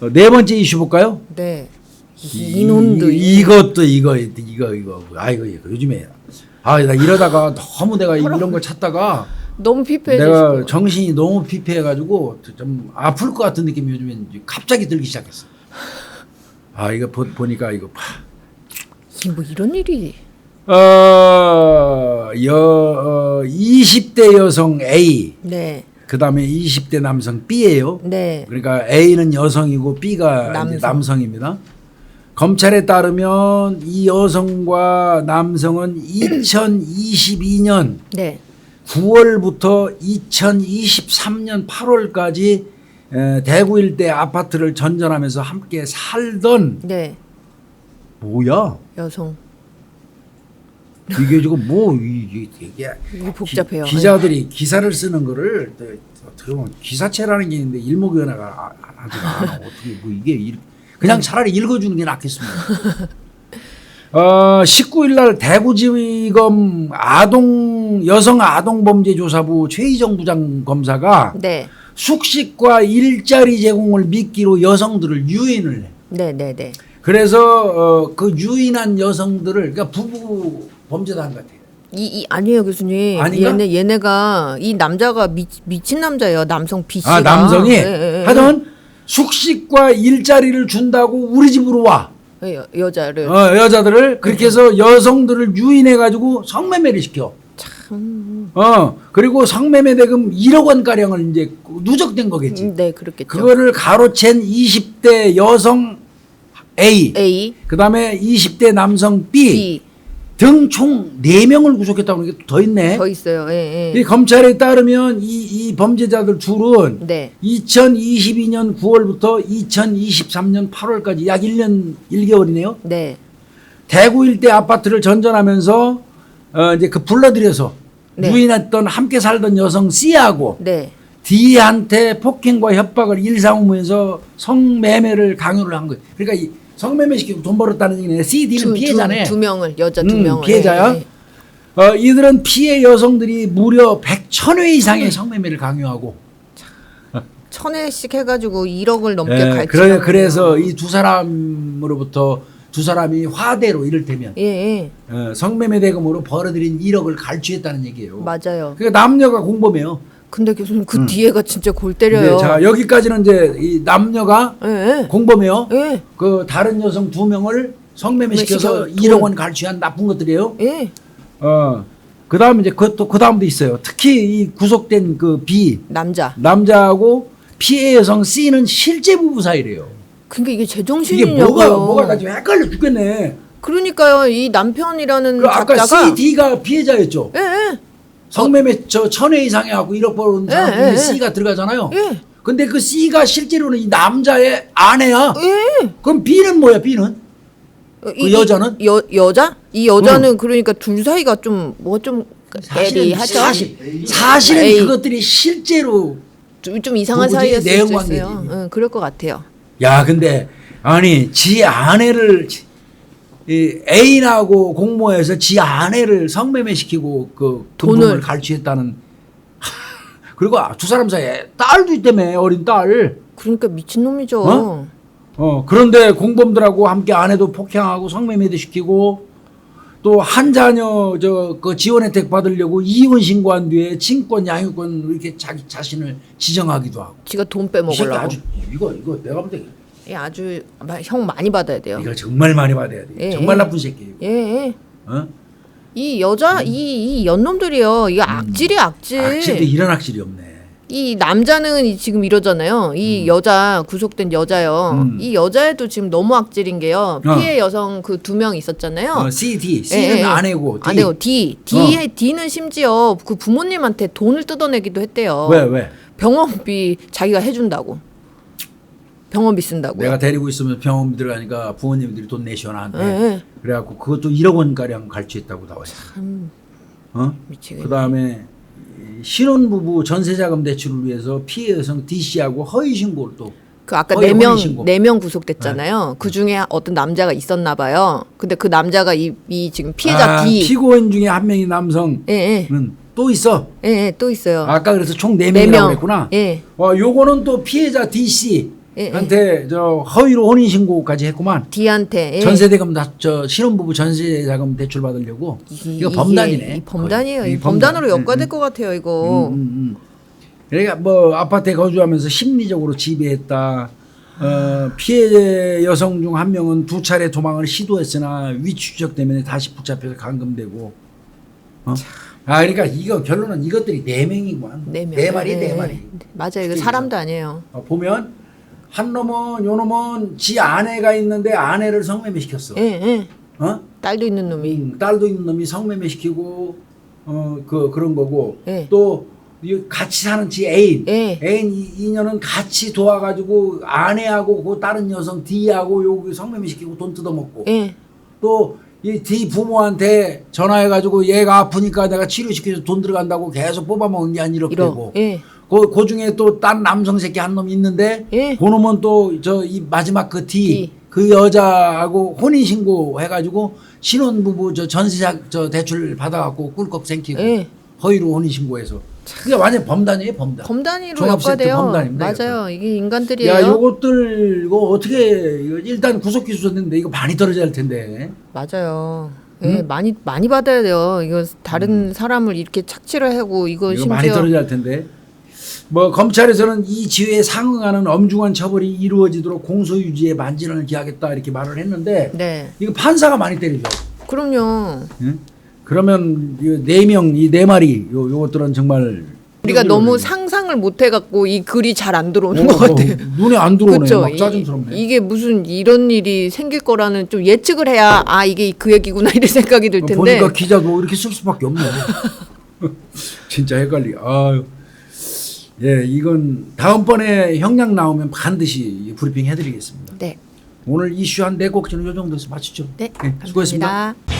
어, 네 번째 이슈 볼까요? 네. 이- 이놈도 이, 이것도 이거 이거 이거 아이고 이거 요즘에 아 나 이러다가 너무 내가 이런 걸 찾다가 너무 피폐해지고. 내가 정신이 너무 피폐해가지고 좀 아플 것 같은 느낌이 요즘에 이제 갑자기 들기 시작했어. 아 이거 보, 보니까 이거 봐. 뭐 이런 일이. 어, 여, 어, 20대 여성 A, 네. 그 다음에 20대 남성 B예요. 네. 그러니까 A는 여성이고 B가 남성. 남성. 남성입니다. 검찰에 따르면 이 여성과 남성은 2022년 네. 9월부터 2023년 8월까지 대구 일대 아파트를 전전하면서 함께 살던 네. 뭐야? 여성. 이게 지금 뭐 이- 이- 이게 이게 복잡해요. 기, 자들이 기사를 쓰는 거를 또 어떻게 보면 기사체라는 게 있는데 일목요연하가 아- 하지 않아. 어떻게 뭐 이게 일- 그냥 차라리 읽어주는 게 낫겠습니다. 어, 19일 날 대구지검 아동 여성 아동 범죄 조사부 최희정 부장 검사가 네. 숙식과 일자리 제공을 미끼로 여성들을 유인을 해. 네, 네, 네. 그래서 어, 그 유인한 여성들을 그러니까 부부 범죄단 같아요. 이, 이 아니에요 교수님. 아닌가? 얘네 얘네가 이 남자가 미, 미친 남자예요. 남성 B 씨가. 아 남성이 예, 예, 예. 하여튼 숙식과 일자리를 준다고 우리 집으로 와 예, 여, 여자를. 어, 여자들을 그렇게 해서 여성들을 유인해 가지고 성매매를 시켜. 참. 어 그리고 성매매 대금 1억 원 가량을 이제 누적된 거겠지. 음, 네, 그렇겠죠. 그거를 가로챈 20대 여성 A, A, 그다음에 20대 남성 B, B 등 총 4명을 구속했다고 하는 게 더 있네. 더 있어요. 예, 이 예. 검찰에 따르면 이, 이 범죄자들 둘은 네. 2022년 9월부터 2023년 8월까지 약 1년 1개월이네요. 네. 대구 일대 아파트를 전전하면서 어 이제 그 불러들여서 네. 유인했던 함께 살던 여성 C하고 네. D한테 폭행과 협박을 일상후면서 성매매를 강요를 한 거예요. 그러니까 이 성매매 시키고 돈 벌었다는 얘기네. C, D는 두, 피해자네. 두, 두 명을 여자 두 음, 명을. 피해자야. 예, 예. 어, 이들은 피해 여성들이 무려 100천회 이상의 성매매를 강요하고 천 회씩 해가지고 1억을 넘게 예, 갈취. 그래, 그래서 이 두 사람으로부터 두 사람이 화대로 이를테면 예, 예. 어, 성매매 대금으로 벌어들인 1억을 갈취했다는 얘기예요. 맞아요. 그러니까 남녀가 공범해요. 근데 교수님 그 뒤에가 진짜 골 때려요. 근데 자 여기까지는 이제 이 남녀가 예, 예. 공범해요. 예. 그 다른 여성 두 명을 성매매 시켜서 시켜 1억 원 갈취한 나쁜 것들이에요. 예. 어. 그다음 이제 그것도 그다음도 있어요. 특히 이 구속된 그 B 남자. 남자하고 피해 여성 C는 실제 부부 사이래요. 그러니까 이게 이게 제정신이냐고요. 뭐가 뭐가 나 지금 헷갈려 죽겠네. 그러니까요. 이 남편이라는 그 아까 작자가 C, D가 피해자였죠. 예, 예. 성매매 저 천회 이상에 하고 1억 벌은 사람 예, 중에 예, C가 들어가잖아요. 예. 근데 그 C가 실제로는 이 남자의 아내야. 예. 그럼 B는 뭐야? B는 어, 그 여자는? 여 여자? 이 여자는 그러니까 둘 사이가 좀 뭐 좀 애리하죠. 사실 사실은 에이. 그것들이 실제로 좀, 좀 이상한 사이였을 수도 있어요. 응, 그럴 것 같아요. 야 근데 아니 지 아내를 이 애인하고 공모해서 지 아내를 성매매 시키고 그 돈을. 갈취했다는 그리고 두 사람 사이에 딸도 있다며 어린 딸. 그러니까 미친 놈이죠. 어? 어 그런데 공범들하고 함께 아내도 폭행하고 성매매도 시키고 또 한 자녀 저 그 지원 혜택 받으려고 이혼 신고한 뒤에 친권 양육권 이렇게 자기 자신을 지정하기도 하고 지가 돈 빼먹으려고. 아주 이거 이거 내가 볼때 예, 아주 마- 형 많이 받아야 돼요. 이거 정말 많이 받아야 돼 예, 정말 예. 나쁜 새끼예요 예, 예. 어? 이 여자 이, 이 연놈들이요. 이거 악질이 악질. 음. 악질도 이런 악질이 없네 이 남자는 이- 지금 이러잖아요. 이 여자 구속된 여자요. 음. 이 여자애도 지금 너무 악질인 게요. 어. 피해 여성 그 두 명 있었잖아요. 어, C, D 예, C는 예. 아내고 D 아내고 D. D D는 심지어 그 부모님한테 돈을 뜯어내기도 했대요. 왜 왜? 병원비 자기가 해준다고. 병원비 쓴다고. 내가 데리고 있으면 병원 들어가니까 부모님들이 돈 내시오 나한테 예, 예. 그래갖고 그것도 1억 원 가량 갈취했다고 나와 있어 참 어? 미치겠네. 그 다음에 신혼부부 전세자금 대출을 위해서 피해 여성 D 씨하고 허위 신고를 또 그 아까 거의 네명 혼인신고. 네 명 구속됐잖아요. 그 중에 어떤 남자가 있었나 봐요. 근데 그 남자가 이, 이 지금 피해자 아, D. 피고인 중에 한 명이 남성은 예, 예. 또 있어. 예, 예, 또 있어요. 아까 그래서 총네네 명이라고 명. 했구나. 예. 와, 요거는 또 피해자 D 씨 예, 예. 한테 저 허위로 혼인 신고까지 했구만. D한테 예. 전세대금 다저 신혼부부 전세자금 대출 받으려고 이- 이거 범단이네. 이 범단이에요. 거의. 이이 범단. 범단으로 역과될 음, 것 같아요. 이거. 음, 음, 음. 그러니까 뭐 아파트에 거주하면서 심리적으로 지배했다. 어, 피해 여성 중 한 명은 두 차례 도망을 시도했으나 위치 추적 때문에 다시 붙잡혀서 감금되고. 어? 아 그러니까 이거 결론은 이것들이 네 명이구만. 네 명. 네 마리 예, 네 예. 마리. 맞아요. 이거 사람도 아니에요. 어, 보면 한 놈은 요 놈은 지 아내가 있는데 아내를 성매매 시켰어. 예, 예. 어? 딸도 있는 놈이. 음, 딸도 있는 놈이 성매매 시키고 어 그 그런 거고 예. 또 이 같이 사는 지 애인 예. 애인 이- 이녀는 같이 도와가지고 아내하고 그 다른 여성 D하고 여기 성매매 시키고 돈 뜯어먹고 예. 또 이 D 부모한테 전화해가지고 얘가 아프니까 내가 치료시켜서 돈 들어간다고 계속 뽑아먹은 게 아니라 이러. 되고 예. 그, 그 중에 또 딴 남성 새끼 한 놈 있는데 예. 그 놈은 또 저 이 마지막 그 D, D. 그 여자하고 혼인 신고 해가지고 신혼부부 저 전세자 저 대출 받아갖고 꿀꺽 생기고 예. 허위로 혼인 신고해서 그게 완전 범단이에요 범단. 범단위로 역과돼요. 범단입니다, 맞아요. 이게 인간들이에요. 야 요것들 이거 어떻게 이거 일단 구속 기소됐는데 이거 많이 떨어져야 할 텐데. 맞아요. 예, 많이 많이 받아야 돼요. 이거 다른 사람을 이렇게 착취를 하고 이거, 이거 많이 심지어 떨어져야 할 텐데. 뭐 검찰에서는 이 지회에 상응하는 엄중한 처벌이 이루어지도록 공소 유지에 만진을 기하겠다 이렇게 말을 했는데 네. 이거 판사가 많이 때리죠. 그럼요. 응? 그러면 네명 이 네 마리 요 요것들은 정말 우리가 너무 상상을 못 해갖고 이 글이 잘 안 들어오는 어, 것 어, 같아요. 눈에 안 들어오네. 막 짜증스럽네. 이, 게 무슨 이런 일이 생길 거라는 좀 예측을 해야 아 이게 그 얘기구나 이런 생각이 들 텐데. 어, 보니까 기자도 이렇게 쓸 수밖에 없네. 진짜 헷갈리. 아유. 예, 이건 다음번에 형량 나오면 반드시 브리핑 해드리겠습니다. 네. 오늘 이슈 한 네곡 정도 요 정도에서 마치죠. 네. 예, 수고했습니다. 감사합니다.